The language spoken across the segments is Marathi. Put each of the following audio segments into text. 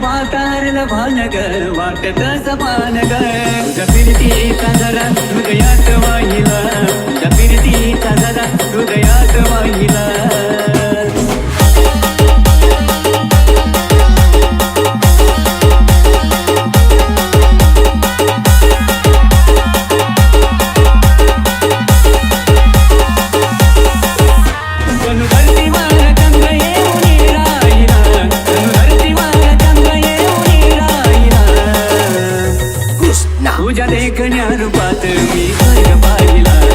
वातारण भानगर वाटत समान गर तुझ्या हृदयात तुझा देखने अनुपात मी कर पाहिला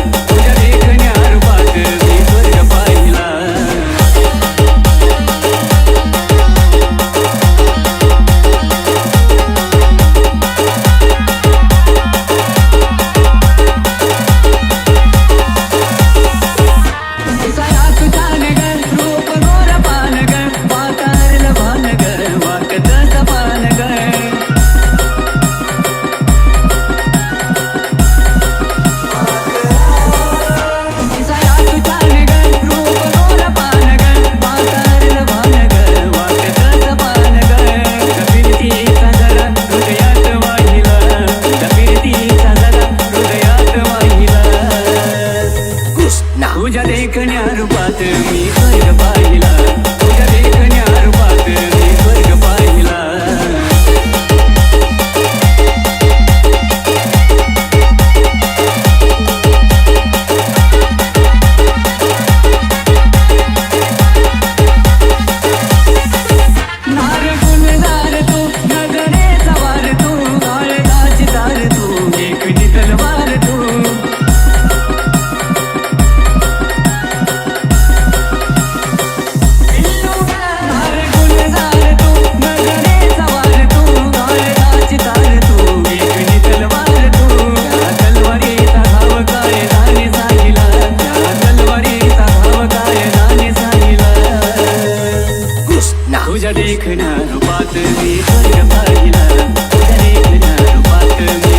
तुझ्या देखण्या रूपात मी तुझ्या पाहिला तुझ्या देखण्या रूपात